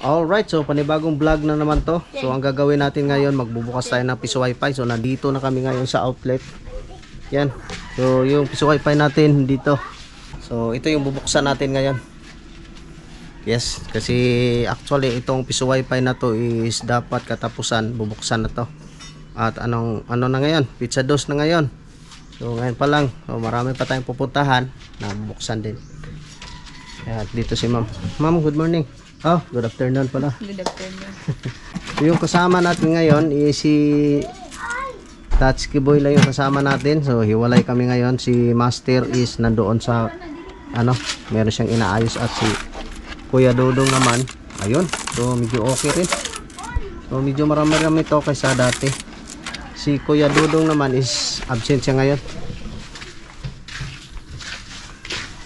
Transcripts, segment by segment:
Alright, so panibagong vlog na naman to. So ang gagawin natin ngayon, magbubukas tayo ng piso wifi. So nandito na kami ngayon sa outlet. Yan. So yung piso wifi natin dito. So ito yung bubuksan natin ngayon. Yes, kasi actually itong piso wifi na to is dapat katapusan, bubuksan na to. At anong ano na ngayon? Pizza dos na ngayon. So ngayon pa lang, so, marami pa tayong pupuntahan na bubuksan din. Kaya dito si ma'am. Ma'am, good morning. Oh, good afternoon pala. Good afternoon. Yung kasama natin ngayon is si Tatsuki Boy lang yung kasama natin. So hiwalay kami ngayon. Si Master is nandoon sa ano, meron siyang inaayos at si Kuya Dodong naman. Ayun. So medyo okay rin. So medyo marami-rami to kaysa dati. Si Kuya Dodong naman is absent siya ngayon.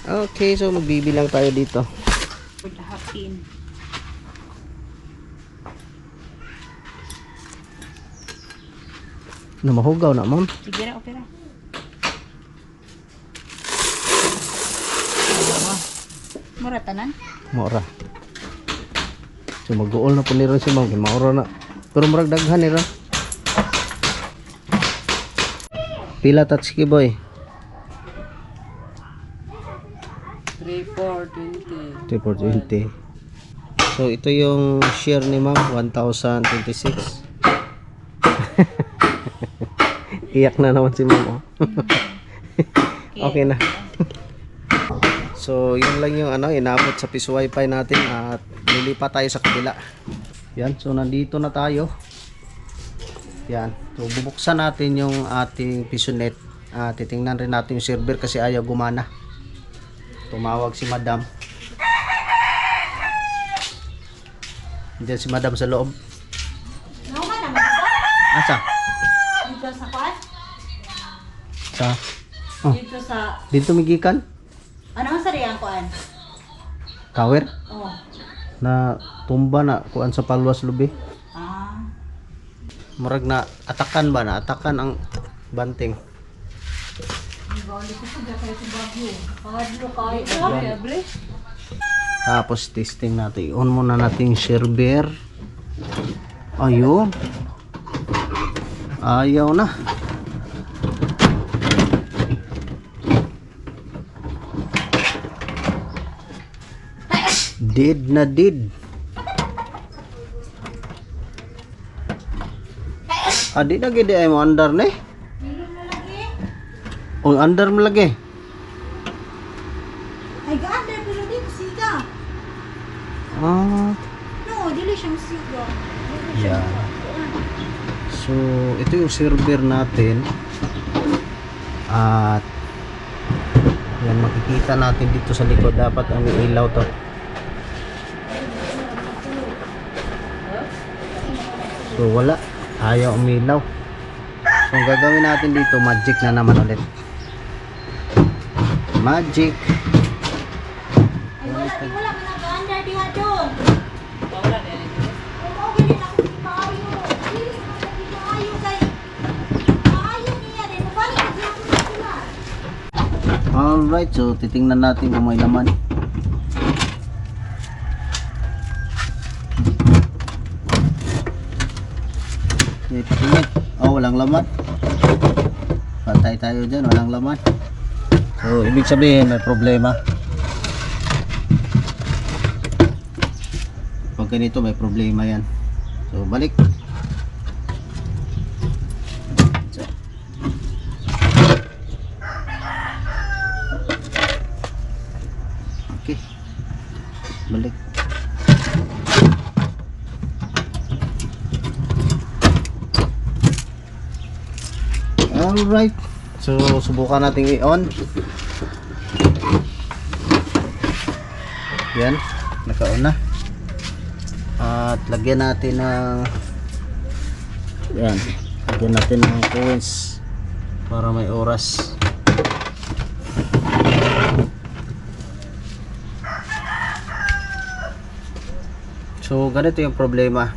Okay, so magbibilang tayo dito. For Na mahugaw na, ma'am. Sige na, okay na. Mura tanan? Maura. So mag-uol na po ni ron si ma'am. Maura na. Pero marag daghan ni ron. Pila tatski boy? 3, 4, 20. 3 for 20. So ito yung share ni ma'am. 1,026. Iyak na naman si ma'am. oh. okay na. So, yun lang yung ano, inabot sa piso wifi natin at lilipat tayo sa kabila. Yan, so nandito na tayo. Yan. So, bubuksan natin yung ating piso net. Ah, titingnan rin natin yung server kasi ayaw gumana. Tumawag si madam. Diyan si madam sa loob. Asa? Sa? Oh. Dito sa... Dito migikan? Ano ang sariyang kwan? Tower? Oh. Na tumba na kuan sa palwas lubi. Ah. Murag na atakan ba na atakan ang banting. Tapos testing natin. On muna natin server. Ayun. Ayaw na. Did na did. Adi na gede ay mo andar ne? O andar mo lagi. Ay, gaanda pero di siga. Ah, No, dili siyang siga. Yeah. So, ito yung server natin. At yan makikita natin dito sa likod dapat ang ilaw to. So wala, ayaw umilaw. So ang gagawin natin dito, magic na naman ulit. Magic. Ay, wala, di wala ka nag-under diha doon. Wala na yan. Oo, ganyan ako si Maayo. Please, si Maayo kay... Maayo niya din. Paano ko siya kung sila? Alright, so titingnan natin kung may laman. Patingin. Oh, walang laman. Patay tayo dyan, walang laman. So, ibig sabihin, may problema. Pag ganito, may problema yan. So, balik. Alright. So, subukan natin i-on. Yan. Naka-on na. At lagyan natin ng yan. Lagyan natin ng coins para may oras. So, ganito yung problema.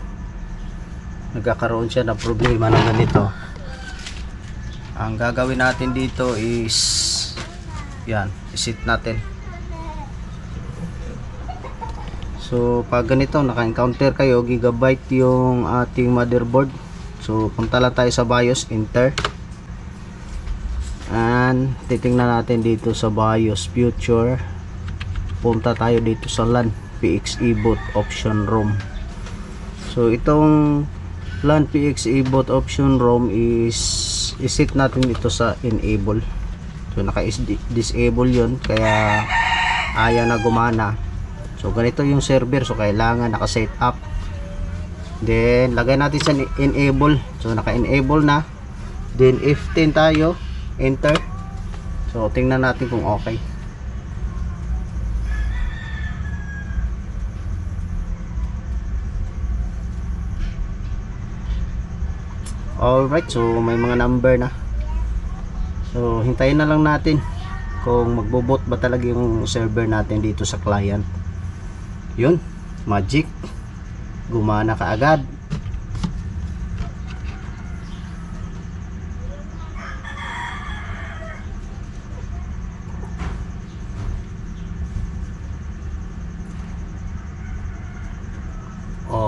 Nagkakaroon siya ng problema na ganito. Ang gagawin natin dito is yan, isit natin. So pag ganito naka-encounter kayo, gigabyte yung ating motherboard. So punta lang tayo sa BIOS, enter. And titingnan natin dito sa BIOS future. Punta tayo dito sa LAN PXE boot option ROM. So itong LAN PXE boot option ROM is isit natin ito sa enable. So naka-disable 'yon kaya ayaw na gumana. So ganito yung server so kailangan naka-set up. Then lagay natin sa enable. So naka-enable na. Then F10 tayo, enter. So tingnan natin kung okay. Alright, so may mga number na. So hintayin na lang natin kung magbobot ba talaga yung server natin dito sa client. Yun, magic. Gumana ka agad.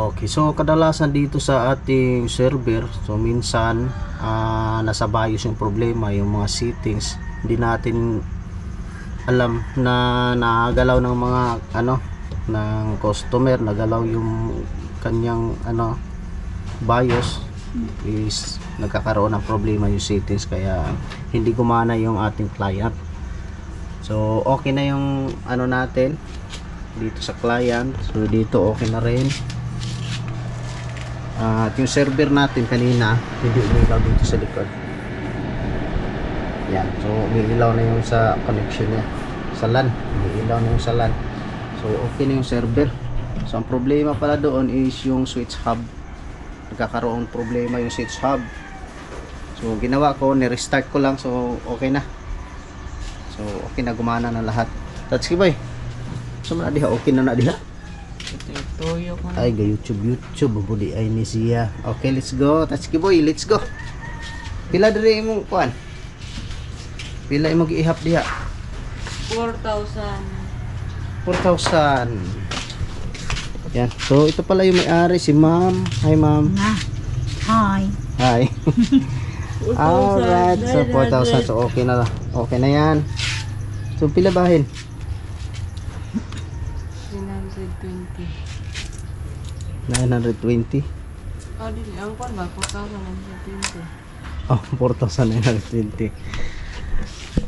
Okay, so kadalasan dito sa ating server, so minsan ah, nasa BIOS yung problema, yung mga settings, hindi natin alam na nagalaw ng mga ano ng customer, nagalaw yung kanyang ano BIOS is nagkakaroon ng problema yung settings kaya hindi gumana yung ating client. So okay na yung ano natin dito sa client. So dito okay na rin. At yung server natin kanina, hindi umilaw dito sa likod. Yan. So, umiilaw na yung sa connection niya. Sa LAN. Umiilaw na yung sa LAN. So, okay na yung server. So, ang problema pala doon is yung switch hub. Nagkakaroon problema yung switch hub. So, ginawa ko, ni-restart ko lang. So, okay na. So, okay na gumana na lahat. Tatsuki boy. So, na diha, okay na na diha. Tuyo ko Ay, ga YouTube, YouTube. Budi ay ni siya. Okay, let's go. Tatsuki boy, let's go. Pila diri imong kuan? Pila imong giihap diha? 4,000. 4,000. Yan. So, ito pala yung may-ari, si ma'am. Hi, ma'am. Hi. Hi. Alright. So, 4,000. So, okay na. Okay na yan. So, pila bahin? 920. 920. Ah, dili. Ang kwan ba? 4,920. Oh, 4,920.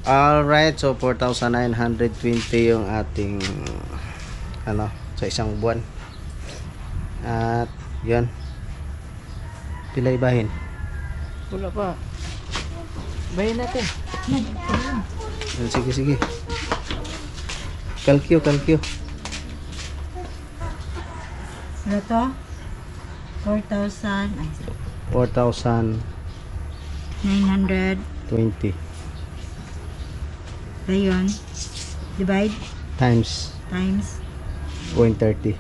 Alright, so 4,920 yung ating ano, sa isang buwan. At yun. Pila ibahin? Wala pa. Bayan natin. Sige, sige. Kalkyo, kalkyo. Ano to? 4,000. Ay, 4,020. 900. Ba yun? Divide Times times 0.30.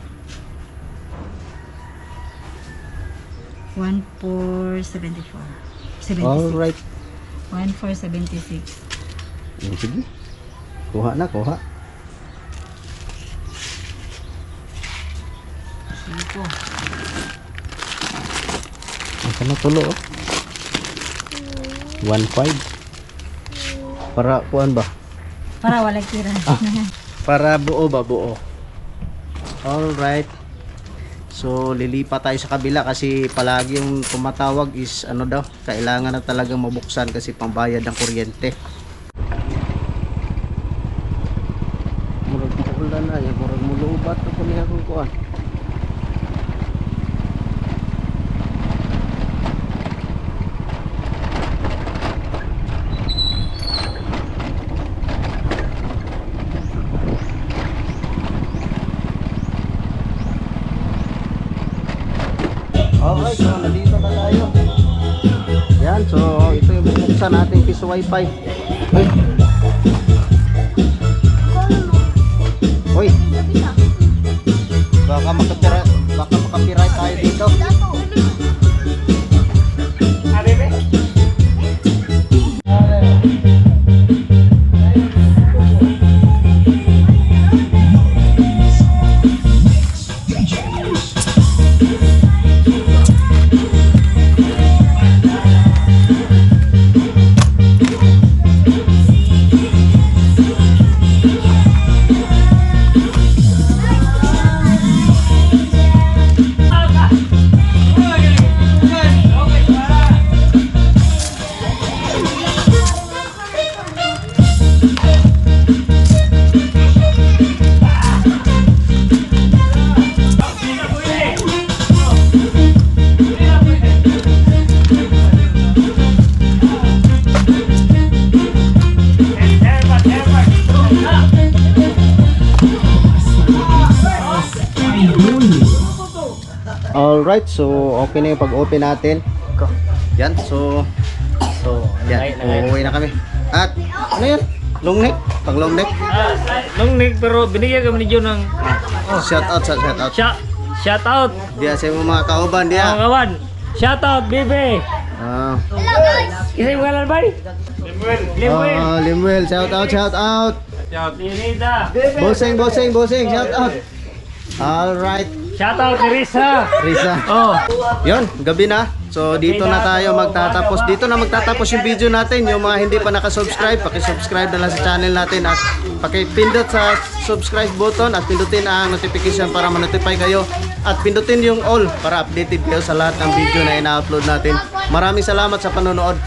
1,474. 76. Alright. 1,476. Yan, sige. Kuha na, kuha. Po. Ang kana tulo oh. 1.5. Para kuan ba? Para walang tira. Para buo ba buo? Alright. So lilipat tayo sa kabila kasi palagi yung tumatawag is ano daw, kailangan na talagang mabuksan kasi pambayad ng kuryente. Murag paulan na, yan murag mulubat na po niya kung kuan. Alright, so nandito na tayo. Yan, so ito yung bubuksan natin piso wifi. Ay. Uy. Baka makapira, baka makapiright tayo dito. Alright, so okay na yung pag-open natin. Yan, so so yan, uuwi na kami. At ano yan? Long neck? Pang long neck? Ah, long neck pero binigyan kami ni John ng Shout out, shout out. shout, shout out Diya sa mga mga kauban mga diya. kawan. Shout out, Bibi. Ah, Kisay mo kalan ba? Limuel. Limuel. ah, Limuel, shout out, shout out. Dinita. Bossing, bossing, bossing, shout out. Alright, Shout out ni Risa. Risa. Oh. Yon, gabi na. So dito na tayo magtatapos. Dito na magtatapos yung video natin. Yung mga hindi pa nakasubscribe, paki-subscribe na lang sa channel natin at paki-pindot sa subscribe button at pindutin ang notification para ma-notify kayo at pindutin yung all para updated kayo sa lahat ng video na ina-upload natin. Maraming salamat sa panonood.